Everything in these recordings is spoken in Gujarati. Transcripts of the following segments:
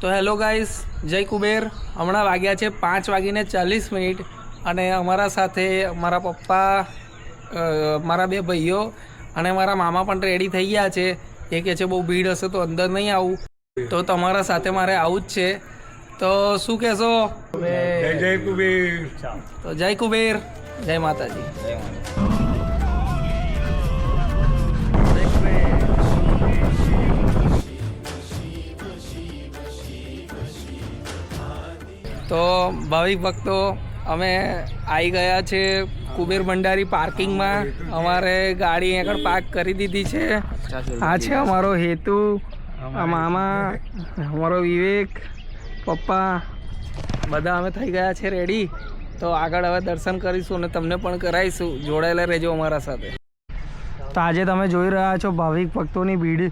તો હેલો ગાઈસ જય કુબેર. હમણાં વાગ્યા છે પાંચ વાગીને ચાલીસ મિનિટ અને અમારા સાથે મારા પપ્પા મારા બે ભાઈઓ અને મારા મામા પણ રેડી થઈ ગયા છે. એ કહે છે બહુ ભીડ હશે તો અંદર નહીં આવું. તો તમારા સાથે મારે આવું જ છે. તો શું કહેશો? જય જય કુબેર. તો જય કુબેર. જય માતાજી. તો ભાવિક ભક્તો, અમે આવી ગયા છે કુબેર ભંડારી પાર્કિંગમાં. અમારે ગાડી આગળ પાર્ક કરી દીધી છે. આ છે અમારો હેતુ મામા, અમારો વિવેક, પપ્પા, બધા અમે થઈ ગયા છે રેડી તો આગળ હવે દર્શન કરીશું અને તમને પણ કરાવીશું. જોડાયેલા રહેજો અમારા સાથે. તો આજે તમે જોઈ રહ્યા છો ભાવિક ભક્તોની ભીડ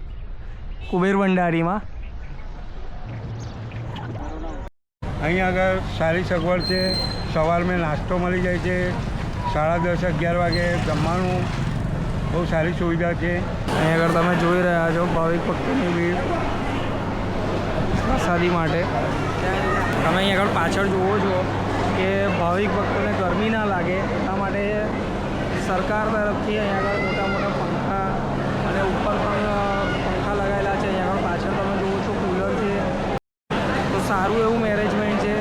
કુબેર ભંડારીમાં. અહીં આગળ સારી સગવડ છે. સવારમાં નાસ્તો મળી જાય છે. સાડા દસ, અગિયાર વાગે જમવાનું. બહુ સારી સુવિધા છે. અહીં આગળ તમે જોઈ રહ્યા છો ભાવિક ભક્તોની ભીડ. પ્રસાદી માટે. તમે અહીં આગળ પાછળ જુઓ છો કે ભાવિક ભક્તોને ગરમી ના લાગે. એટલા માટે સરકાર તરફથી અહીં આગળ મોટા મોટા પંખા અને ઉપર પણ પંખા લગાવેલા છે. અહીં આગળ પાછળ તમે જુઓ છો કુલર છે. તો સારું એવું મેનેજમેન્ટ છે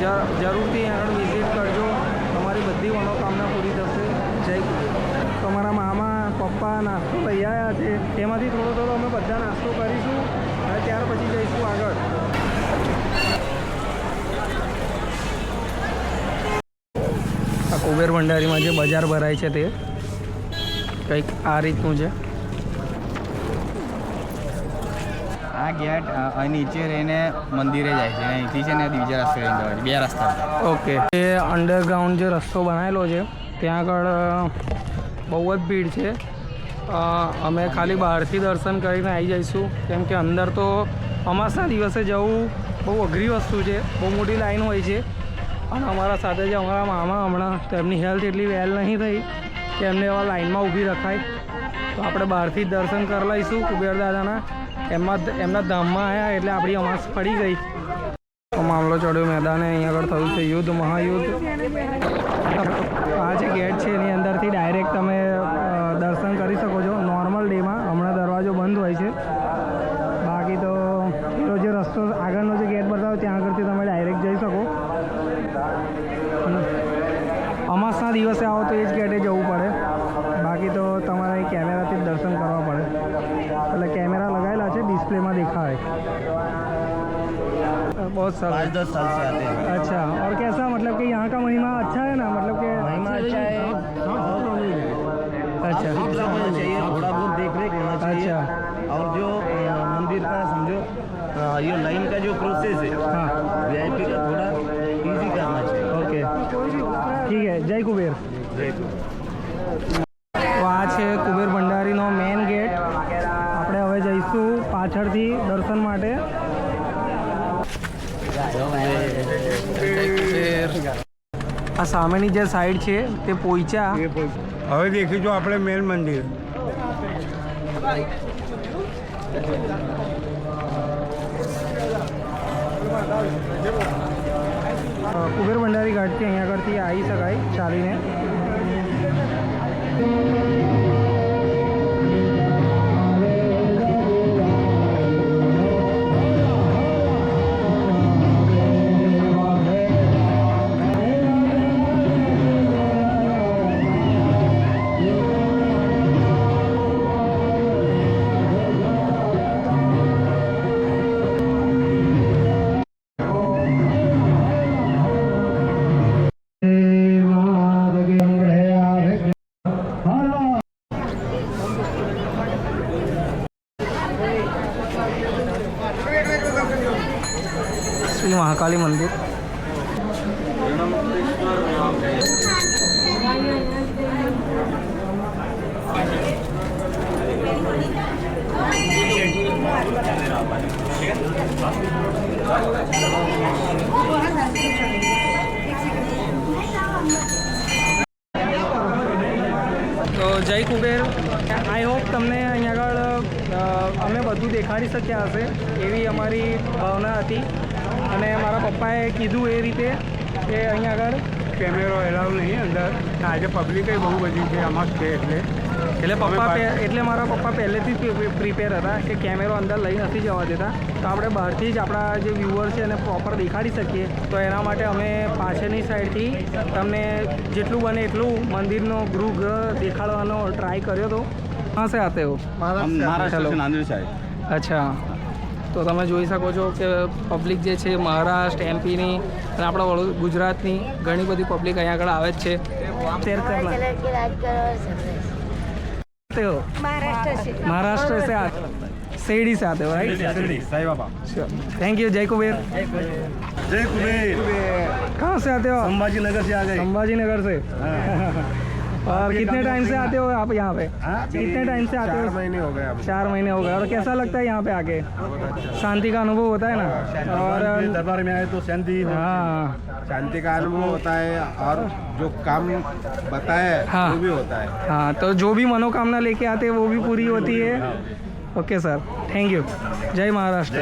જ- જરૂરથી અહીં આગળ વિઝિટ કરજો તમારી બધી મનોકામના પૂરી થશે જય કુબેર તમારા મામા પપ્પા નાસ્તો લઈ આવ્યા છે તેમાંથી થોડો થોડો અમે બધા નાસ્તો કરીશું અને ત્યાર પછી જઈશું આગળ આ કુબેર ભંડારીમાં જે બજાર ભરાય છે તે કંઈક આ રીતનું છે. આ ગેટ નીચે રહીને મંદિરે જાય છે. અહીંથી છે ને બીજા રસ્તે જવાય બે રસ્તા ઓકે. એ અંડરગ્રાઉન્ડ જે રસ્તો બનાવેલો છે ત્યાં આગળ બહુ જ ભીડ છે. અમે ખાલી બહારથી દર્શન કરીને આવી જઈશું. કેમ કે અંદર તો અમાસના દિવસે જવું બહુ અઘરી વસ્તુ છે. બહુ મોટી લાઈન હોય છે. અને અમારા સાથે જે અમારા મામા હમણાં તેમની હેલ્થ એટલી વેલ નહીં થઈ કે એમને એવા લાઇનમાં ઊભી રખાય. તો આપણે બહારથી જ દર્શન કરી લઈશું કુબેર દાદાના. એમાં એમના ધામમાં આવ્યા એટલે આપણી અમાસ પડી ગઈ. મામલો ચડ્યો મેદાને, અહીં આગળ થયું છે યુદ્ધ, મહાયુદ્ધ. આ જે ગેટ છે એની देखा है बहुत साल पाँच दस साल से आते हैं। अच्छा और कैसा मतलब कि यहाँ का महिमा अच्छा है ना? मतलब कि महिमा अच्छा, अच्छा है। अच्छा। चाहिए थोड़ा बहुत देख रेख होना चाहिए। अच्छा। और जो मंदिर का समझो ये लाइन का जो प्रोसेस है हाँ। वी का थोड़ा इजी करना चाहिए। ओके। ठीक है जय कुबेर। जय कुबेर। દર્શન માટે. આ સામેની જે સાઈડ છે તે પોઈચા. હવે દેખીશું આપણે મેન મંદિર. કુબેર ભંડારી ઘાટથી અહીંયા આગળથી આવી શકાય ચાલીને. મહાકાલી મંદિર. તો જય કુબેર. આઈ હોપ તમને અહીંયા આગળ અમે બધું દેખાડી દેખાડી શક્યા હશે એવી અમારી ભાવના હતી. અને મારા પપ્પાએ કીધું એ રીતે કે અહીંયા આગળ કેમેરો એલાવ નહીં અંદર આજે પબ્લિકે બહુ બધી છે આમાં છે એટલે. એટલે પપ્પા એટલે મારા પપ્પા પહેલેથી જ પ્રિપેર હતા કે કેમેરો અંદર લઈ નથી જવા દેતા. તો આપણે બહારથી જ આપણા જે વ્યુઅર છે એને પ્રોપર દેખાડી શકીએ. તો એના માટે અમે પાછળની સાઈડથી તમને જેટલું બને એટલું મંદિરનો ગૃહ દેખાડવાનો ટ્રાય કર્યો હતો હા સે આતે હો. મહારાષ્ટ્ર નાંદેડ સાહેબ. અચ્છા. તો તમે જોઈ શકો છો કે પબ્લિક જે છે મહારાષ્ટ્ર એમપીની અને આપણા વડો- ગુજરાતની ઘણી બધી પબ્લિક અહીંયા આગળ આવે જ છે શેર કરના कलर के राज करो और सरप्राइज आते हो महाराष्ट्र से महाराष्ट्र से आ शिरडी से आते हो right Sai Baba thank you जय कुबेर જય કુબેર कहाँ से आते हो आप સંભાજી નગર से आ गए संभाजी नगर से और कितने टाइम से आते हो आप यहाँ पे? हाँ, कितने टाइम से आते हो? महीने हो गए चार महीने हो गए। और कैसा लगता है यहाँ पे आके? अच्छा। शांति का अनुभव होता है ना? हाँ, और दरबार में आए तो शांति हाँ शांति का अनुभव होता है और जो काम बताया हाँ। वो भी होता है। हाँ तो जो भी मनोकामना लेके आते हैं वो भी पूरी हाँ। होती है। Okay sir. थैंक यू जय महाराष्ट्र।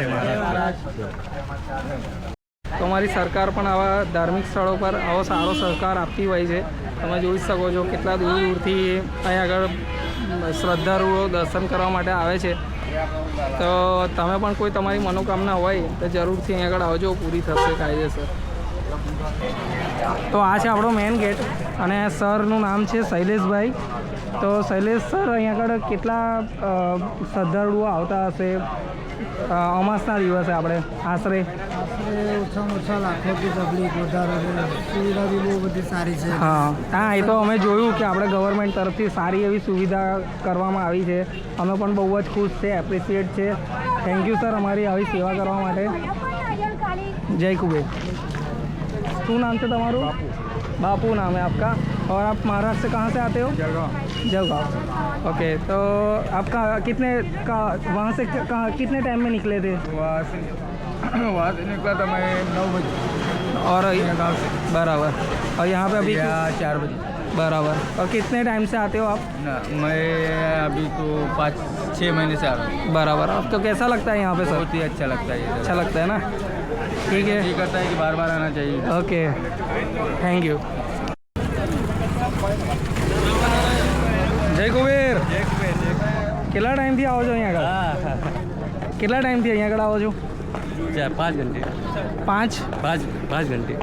તો અમારી સરકાર પણ આવા ધાર્મિક સ્થળો પર આવો સારો સહકાર આપતી હોય છે. તમે જોઈ શકો છો કેટલા દૂર દૂરથી અહીંયા આગળ શ્રદ્ધાળુઓ દર્શન કરવા માટે આવે છે. તો તમે પણ કોઈ તમારી મનોકામના હોય તો જરૂરથી અહીં આગળ આવજો. પૂરી થશે કાયદેસર. તો આ છે આપણો મેઇન ગેટ અને સરનું નામ છે શૈલેષભાઈ. તો શૈલેષ સર અહીંયા આગળ કેટલા શ્રદ્ધાળુઓ આવતા હશે? અમાસના દિવસે આપણે આશરે ઓછામાં ઓછા લાખોથી પબ્લિક વધારે છે સુવિધા બી બહુ બધી સારી છે હા હા એ તો અમે જોયું કે આપણે ગવર્મેન્ટ તરફથી સારી એવી સુવિધા કરવામાં આવી છે અમે પણ બહુ જ ખુશ છે એપ્રિસિએટ છે થેન્ક યુ સર અમારી આવી સેવા કરવા માટે जय कुबेर શું नाम से તમારું बापू नाम है आपका और आप महाराष्ट्र से कहाँ से आते हो जलगांव ओके तो आपका कितने का वहाँ से कहाँ कितने टाइम में निकले थे वहाँ से निकला था मैं नौ बजे। और बराबर। और यहाँ पे अभी चार बजे। बराबर। और कितने टाइम से आते हो आप? ना मैं अभी तो पाँच छः महीने से आ रहा हूँ। बराबर। आपको कैसा लगता है यहाँ पे सर? बहुत ही अच्छा लगता है अच्छा लगता है ना? ठीक है। ठीक करता है कि बार बार आना चाहिए। ओके। थैंक यू जय कुबेर। कितना टाइम थी आओ जो यहाँ का? हाँ। टाइम थी यहाँ का आओ जो चार पाँच घंटे પાંચ पाँच पाँच घंटे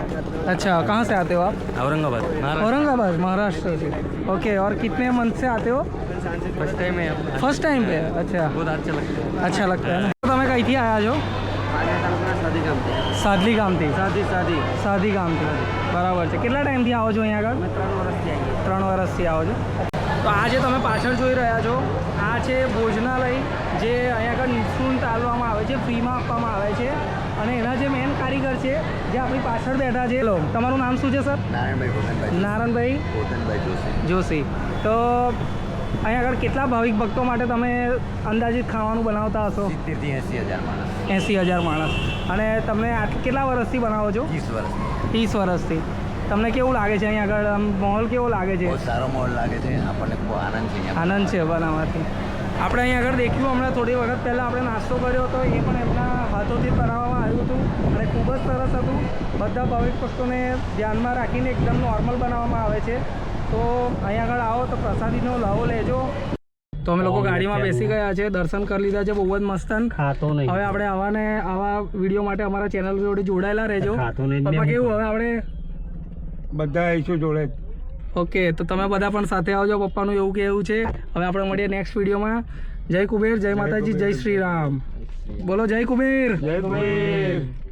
अच्छा कहाँ से आते हो आप औरंगाबाद महाराष्ट्र औरंगाबाद महाराष्ट्र से ओके और कितने मंथ से आते हो फर्स्ट टाइम है फर्स्ट टाइम पे अच्छा बहुत अच्छा लगता है अच्छा लगता है ना તો તમે કઈથી આવ્યા છો સાદલી ગામથી शादी शादी સાદી ગામથી બરાબર છે કેટલા ટાઈમથી આવો છો અહીંયા આગળ ત્રણ વર્ષથી આવો છો તો આ જે તમે પાછળ જોઈ રહ્યા છો આ છે ભોજનાલય જે અહીંયા આગળ નિઃશુલ્ક તાલવામાં આવે છે ફ્રીમાં આપવામાં આવે છે. અને એના જે મેન કારીગર છે જે આપણી પાછળ બેઠા છે લો તમારું નામ શું છે સર? નારાયણભાઈ જોશી. તો અહીંયા આગળ કેટલા ભાવિક ભક્તો માટે તમે અંદાજિત ખાવાનું બનાવતા હશો? એંસી હજાર માણસ. અને તમે આ કેટલા વર્ષથી બનાવો છો? વર્ષ ત્રીસ વર્ષથી. તમને કેવું લાગે છે અહીંયા આગળ? આમ માહોલ કેવો લાગે છે? સારો માહોલ લાગે છે. આપણને બહુ આનંદ છે આનંદ છે બનાવવાથી આપણે અહીંયા આગળ દેખ્યું હમણાં થોડી વખત પહેલાં આપણે નાસ્તો કર્યો હતો એ પણ એમના હાથોથી કરાવવામાં આવ્યું હતું અને ખૂબ જ સરસ હતું. બધા ભાવિક ભક્તોને ધ્યાનમાં રાખીને એકદમ નોર્મલ બનાવવામાં આવે છે. તો અહીંયા આગળ આવો તો પ્રસાદીનો લાવો લેજો. તો અમે લોકો ગાડીમાં બેસી ગયા છે દર્શન કરી લીધા છે બહુ જ મસ્તન ખાતો નહીં. હવે આપણે આવા ને આવા વીડિયો માટે અમારા ચેનલ જોડે જોડાયેલા રહેજો. કેવું હવે આપણે બધા આવીશું જોડે ઓકે તો તમે બધા પણ સાથે આવજો. પપ્પાનું એવું કહેવું છે. હવે આપણે મળીએ નેક્સ્ટ વિડીયોમાં જય કુબેર જય માતાજી જય શ્રી રામ બોલો જય કુબેર. જય કુબેર.